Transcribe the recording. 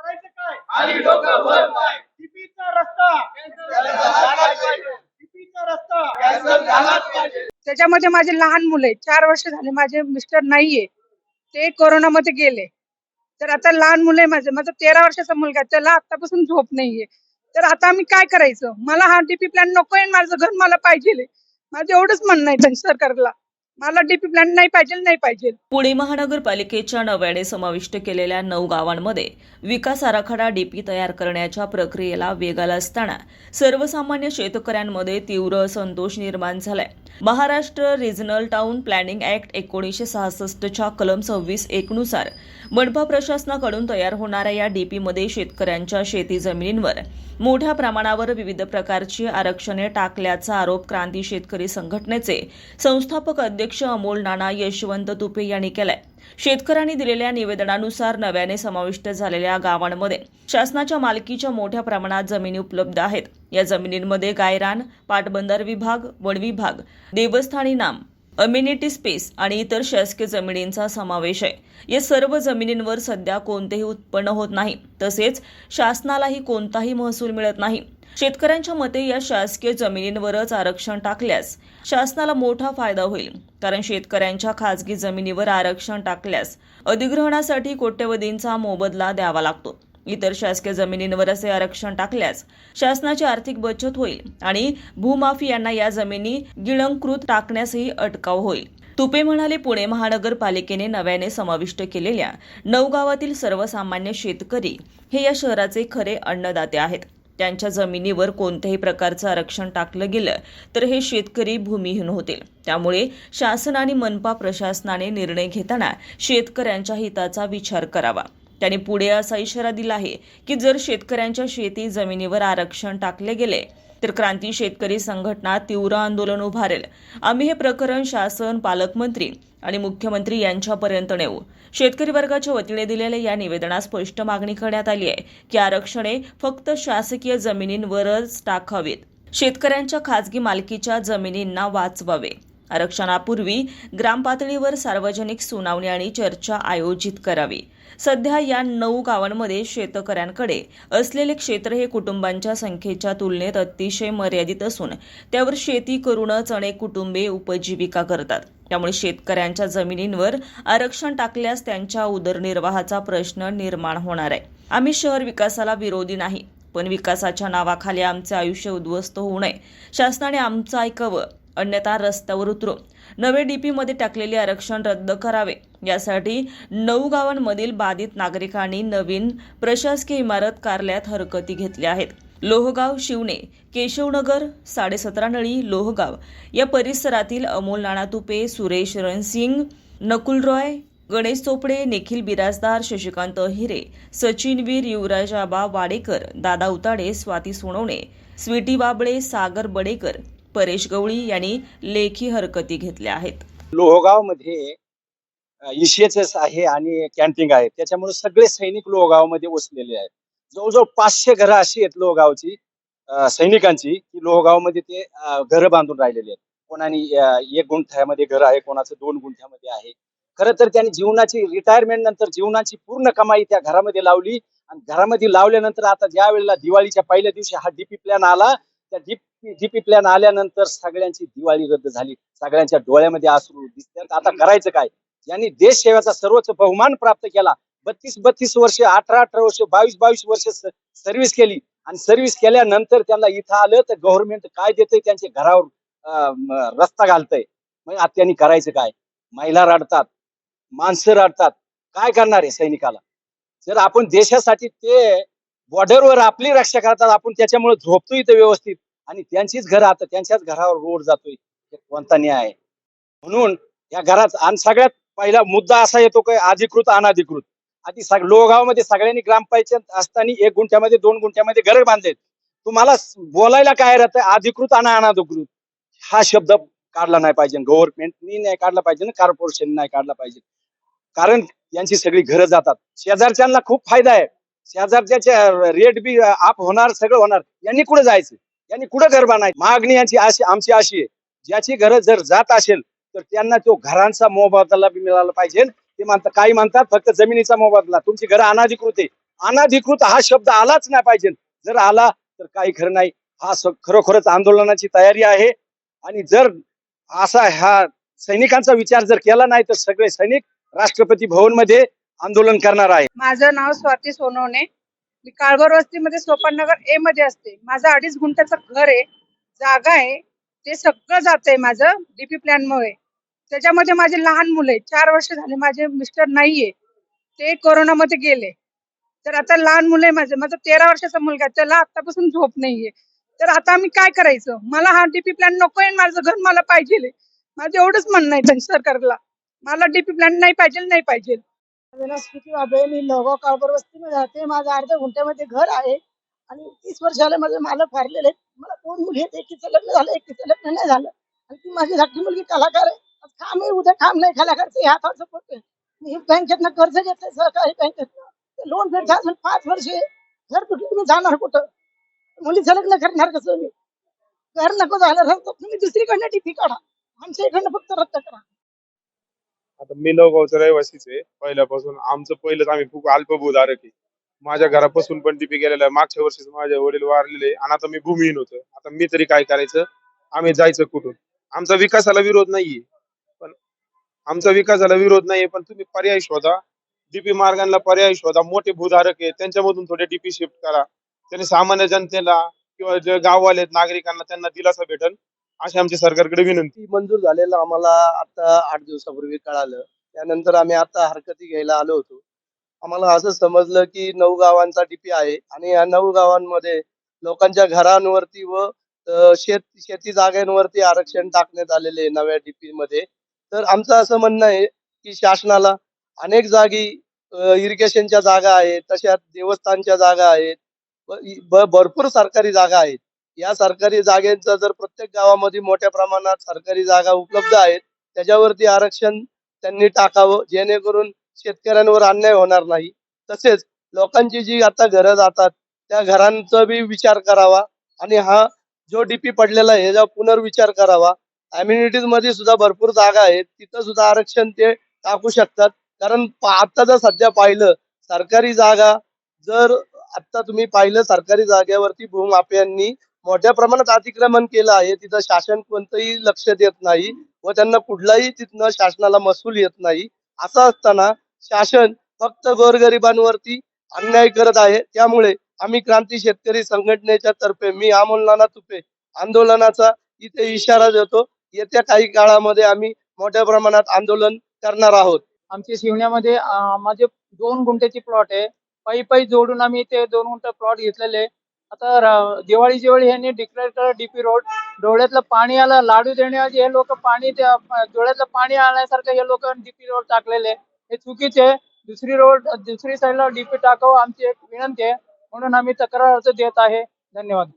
करायचं काय? वर पाय टीपीचा रस्ता. टीपीचा रस्ता. कॅन्सल झालाच पाहिजे. त्याच्यामध्ये माझे लहान मुले चार वर्ष झाले माझे मिस्टर नाहीये. ते कोरोनामध्ये गेले. तर आता लहान मुले माझे. माझा तेरा वर्षाचा मुलगा आहे, त्याला आतापासून झोप नाहीये. तर आता आम्ही काय करायचं? मला हा डीपी प्लॅन नकोय आणि माझं घर मला पाहिजे. माझं एवढंच म्हणणं आहे त्यांच्या सरकारला. मला डीपी प्लॅन नाही पाहिजे नाही पाहिजे. पुणे महानगरपालिकेच्या नव्याने समाविष्ट केलेल्या नऊ गावांमध्ये विकास आराखडा डीपी तयार करण्याच्या प्रक्रियेला वेग आला असताना सर्वसामान्य शेतकऱ्यांमध्ये तीव्र असंतोष निर्माण झालाय. Maharashtra regional town planning act एकोणीसशे सहासष्टच्या कलम सव्वीस एकनुसार मनपा प्रशासनाकडून तयार होणाऱ्या या डीपीमध्ये शेतकऱ्यांच्या शेती जमिनींवर मोठ्या प्रमाणावर विविध प्रकारची आरक्षणे टाकल्याचा आरोप क्रांती शेतकरी संघटनेचे संस्थापक अध्यक्ष अमोल नाना यशवंत तुपे यांनी केलाय. शेतकऱ्यांनी दिलेल्या निवेदनानुसार नव्याने समाविष्ट झालेल्या गावांमध्ये शासनाच्या मालकीच्या मोठ्या प्रमाणात जमिनी उपलब्ध आहेत. या जमिनींमध्ये गायरान पाटबंधार विभाग वन विभाग देवस्थानी नाम अम्युनिटी स्पेस आणि इतर शासकीय जमिनींचा समावेश आहे. या सर्व जमिनींवर सध्या कोणतेही उत्पन्न होत नाही. तसेच शासनालाही कोणताही महसूल मिळत नाही. शेतकऱ्यांच्या मते या शासकीय जमिनींवरच आरक्षण टाकल्यास शासनाला मोठा फायदा होईल. कारण शेतकऱ्यांच्या खासगी जमिनीवर आरक्षण टाकल्यास अधिग्रहणासाठी कोट्यवधींचा मोबदला द्यावा लागतो. इतर शासकीय जमिनींवर असे आरक्षण टाकल्यास शासनाची आर्थिक बचत होईल आणि भूमाफियांना या जमिनी गिळंकृत टाकण्यासही अटकाव होईल. तुपे म्हणाले पुणे महानगरपालिकेने नव्याने समाविष्ट केलेल्या नऊ गावातील सर्वसामान्य शेतकरी हे या शहराचे खरे अन्नदाते आहेत. त्यांच्या जमिनीवर कोणत्याही प्रकारचं आरक्षण टाकलं गेलं तर हे शेतकरी भूमिहीन होतील. त्यामुळे शासन आणि मनपा प्रशासनाने निर्णय घेताना शेतकऱ्यांच्या हिताचा विचार करावा. त्यांनी पुढे असा इशारा दिला आहे की जर शेतकऱ्यांच्या शेती जमिनीवर आरक्षण टाकले गेले तर क्रांती शेतकरी संघटना तीव्र आंदोलन उभारेल. आम्ही हे प्रकरण शासन पालकमंत्री आणि मुख्यमंत्री यांच्यापर्यंत नेऊ. शेतकरी वर्गाच्या वतीने दिलेल्या या निवेदनात स्पष्ट मागणी करण्यात आली आहे की आरक्षणे फक्त शासकीय जमिनींवरच टाकावीत. शेतकऱ्यांच्या खासगी मालकीच्या जमिनींना वाचवावे. आरक्षणापूर्वी ग्रामपातळीवर सार्वजनिक सुनावणी आणि चर्चा आयोजित करावी. सध्या या नऊ गावांमध्ये शेतकऱ्यांकडे असलेले क्षेत्र हे कुटुंबांच्या संख्येच्या तुलनेत अतिशय मर्यादित असून त्यावर शेती करूनच अनेक कुटुंबे उपजीविका करतात. त्यामुळे शेतकऱ्यांच्या जमिनींवर आरक्षण टाकल्यास त्यांच्या उदरनिर्वाहाचा प्रश्न निर्माण होणार आहे. आम्ही शहर विकासाला विरोधी नाही पण विकासाच्या नावाखाली आमचे आयुष्य उद्ध्वस्त होऊ नये. शासनाने आमचं ऐकावं अन्यथा रस्त्यावर उतरू. नवे डीपीमध्ये टाकलेले आरक्षण रद्द करावे. यासाठी नऊ गावांमधील बाधित नागरिकांनी नवीन प्रशासकीय इमारत कार्यालयात हरकती घेतल्या आहेत. लोहगाव शिवणे केशवनगर साडेसतरा नळी लोहगाव या परिसरातील अमोल नाणातुपे सुरेश रणसिंग नकुल रॉय गणेश चोपडे निखिल बिराजदार शशिकांत हिरे सचिन वीर युवराज आबा वाडेकर दादा उताडे स्वाती सोनवणे स्वीटी बाबळे सागर बडेकर परेश गवळी यांनी लेखी हरकती घेतल्या आहेत. लोहगावमध्ये आहे आणि कॅन्टीन आहे. त्याच्यामुळे सगळे सैनिक लोहगावमध्ये वसलेले आहेत. जवळजवळ पाचशे घरं अशी आहेत लोहगावची सैनिकांची की लोहगावमध्ये ते घरं बांधून राहिलेली आहेत. कोणाने एक गुंठ्यामध्ये घर आहे कोणाचं दोन गुंठ्यामध्ये आहे. खरं तर त्यांनी जीवनाची रिटायरमेंट नंतर जीवनाची पूर्ण कमाई त्या घरामध्ये लावली. आणि घरामध्ये लावल्यानंतर आता ज्या वेळेला दिवाळीच्या पहिल्या दिवशी हा डीपी प्लॅन आला त्या डीपी डीपी प्लॅन आल्यानंतर सगळ्यांची दिवाळी रद्द झाली. सगळ्यांच्या डोळ्यामध्ये आसरू दिसतात आता करायचं काय? यांनी देश सेवेचा सर्वोच्च बहुमान प्राप्त केला बत्तीस बत्तीस वर्ष अठरा अठरा वर्ष बावीस बावीस वर्ष सर्व्हिस केली. आणि सर्व्हिस केल्यानंतर त्यांना इथं आलं तर गव्हर्नमेंट काय देतंय? त्यांच्या घरावर अं, रस्ता घालतंय. मग आता त्यांनी करायचं काय? महिला रडतात माणसं रडतात. काय करणार आहे सैनिकाला? जर आपण देशासाठी ते बॉर्डरवर आपली रक्षा करतात आपण त्याच्यामुळे झोपतो इथं व्यवस्थित. आणि त्यांचीच घर आता त्यांच्याच घरावर रोड जातोय. हे कोणता न्याय आहे? म्हणून या घरात आणि सगळ्यात पहिला मुद्दा असा येतो काय अधिकृत अनाधिकृत. आधी सग लोहगावमध्ये सगळ्यांनी ग्रामपंचायत असताना एक गुंठ्यामध्ये दोन गुंठ्यामध्ये घर बांधलेत. तुम्हाला बोलायला काय राहतं? अधिकृत आणि अनाधिकृत. हा शब्द काढला नाही पाहिजे. गव्हर्नमेंटनी नाही काढला पाहिजे ना कॉर्पोरेशन नाही काढला पाहिजे. कारण यांची सगळी घरं जातात. शेजारच्यांना खूप फायदा आहे. शेजारच्या रेट बी आप होणार सगळं होणार. यांनी कुठे जायचं? यांनी कुठं घर बांधायचं मागणी यांची अशी आमची अशी आहे. ज्याची घर जर जात असेल तर त्यांना तो घरांचा मोबदला बी मिळाला पाहिजे. ते म्हणतात काही म्हणतात फक्त जमिनीचा मोबदला. तुमची घरं अनाधिकृत आहे. अनाधिकृत हा शब्द आलाच नाही पाहिजे. जर आला तर काही खरं नाही. हा खरोखरच आंदोलनाची तयारी आहे. आणि जर असा ह्या सैनिकांचा विचार जर केला नाही तर सगळे सैनिक राष्ट्रपती भवनमध्ये आंदोलन करणार आहे. माझं नाव स्वाती सोनवणे. मी काळभर वस्तीमध्ये सोपाननगर ए मध्ये असते. माझं अडीच गुंठ्याचं घर आहे. जागा आहे. ते सगळं जात आहे माझं डीपी प्लॅन मुळे. त्याच्यामध्ये माझे लहान मुलं आहे चार वर्ष झाले माझे मिस्टर नाहीये. ते कोरोनामध्ये गेले. तर आता लहान मुलं आहे माझं. माझा तेरा वर्षाचा मुलगा त्याला आतापासून झोप नाहीये. तर आता आम्ही काय करायचं? मला हा डीपी प्लॅन नकोय माझं घर मला पाहिजे माझं एवढंच म्हणणं आहे सरकारला. मला डीपी प्लॅन नाही पाहिजे नाही पाहिजे. किती वाबळे मी लोगाव काळभोर वस्तीमध्ये राहते. माझं अर्ध्या गुंठ्यामध्ये घर आहे. आणि तीस वर्ष माझे मालक फारलेले आहेत. मला दोन मुली आहेत. एकीचं लग्न झालं एकीचं लग्न नाही झालं. आणि ती माझी धाकटी मुलगी कलाकार आहे. आज काम आहे उद्या काम नाही. कलाकारचं हे हातावर सपोर्ट मी बँकेतनं कर्ज घेतलं सहकारी बँकेतनं. लोन भेटतं अजून पाच वर्षे. घर कुठे तुम्ही जाणार कुठं? मुलीचं लग्न करणार कसं? मी घर नको झालं तर तुम्ही दुसरीकडनं टीपी काढा. आमच्या इकडनं फक्त रद्द करा. आता मी लोगावचा रहिवासीच आहे. पहिल्यापासून आमचं पहिलंच आम्ही खूप अल्पभूधारक आहे माझ्या घरापासून पण टीपी गेलेला आहे. मागच्या वर्षीच माझे वडील वारलेले आणि आता मी भूमिहीन होतो. आता मी तरी काय करायचं? आम्ही जायचं कुठून? आमचा विकासाला विरोध नाहीये. पण आमचा विकासाला विरोध नाहीये. पण तुम्ही पर्याय शोधा. डीपी मार्गांना पर्याय शोधा. मोठे भूधारक आहे त्यांच्यामधून थोडे डीपी शिफ्ट करा. त्यांनी सामान्य जनतेला किंवा जे गाववाले आहेत, नागरिकांना त्यांना दिलासा भेटल अशी आमची सरकारकडे विनंती. मंजूर झालेलं आम्हाला आता आठ दिवसापूर्वी कळालं. त्यानंतर आम्ही आता हरकती घ्यायला आलो होतो. आम्हाला असं समजलं की नऊ गावांचा डीपी आहे आणि या नऊ गावांमध्ये लोकांच्या घरांवरती व शेत शेती जागांवरती आरक्षण टाकण्यात आलेले नव्या डीपी मध्ये. तर आमचं असं म्हणणं आहे की शासनाला अनेक जागी इरिगेशनच्या जागा आहेत तशा देवस्थानच्या जागा आहेत भरपूर सरकारी जागा आहेत. या सरकारी जागेंचा जर प्रत्येक गावामध्ये मोठ्या प्रमाणात सरकारी जागा उपलब्ध आहेत त्याच्यावरती आरक्षण त्यांनी टाकावं जेणेकरून शेतकऱ्यांवर अन्याय होणार नाही. तसेच लोकांची जी आता घरं जातात त्या घरांचा बी विचार करावा आणि हा जो डीपी पडलेला आहे याचा पुनर्विचार करावा. अम्युनिटीजमध्ये सुद्धा भरपूर जागा आहेत तिथं सुद्धा आरक्षण ते टाकू शकतात. कारण आता जर सध्या पाहिलं सरकारी जागा जर आता तुम्ही पाहिलं सरकारी जागेवरती भूमाफियांनी मोठ्या प्रमाणात अतिक्रमण केलं आहे. तिथं शासन कोणतंही लक्ष देत नाही व त्यांना कुठलाही तिथनं शासनाला महसूल येत नाही. असं असताना शासन फक्त गोरगरिबांवरती अन्याय करत आहे. त्यामुळे आम्ही क्रांती शेतकरी संघटनेच्या तर्फे मी अमोल नाना तुपे आंदोलनाचा इथे इशारा देतो. येत्या काही काळामध्ये आम्ही मोठ्या प्रमाणात आंदोलन करणार आहोत. आमच्या शिवण्यामध्ये माझे दोन गुंठ्याची प्लॉट आहे. पायी पायी जोडून आम्ही ते दोन गुंठ प्लॉट घेतलेले आता दिवाळी दिवाळीच्या यांनी ह्यांनी डिक्लेअर केलं डीपी रोड डोळ्यातलं पाणी आलं लाडू देण्याऐवजी हे लोक पाणी डोळ्यातलं पाणी आणण्यासारखं हे लोक डीपी रोड टाकलेले. हे चुकीचे. दुसरी रोड दुसरी साईडला डीपी टाकावं आमची एक विनंती आहे. म्हणून आम्ही तक्रार अर्ज देत आहे. धन्यवाद.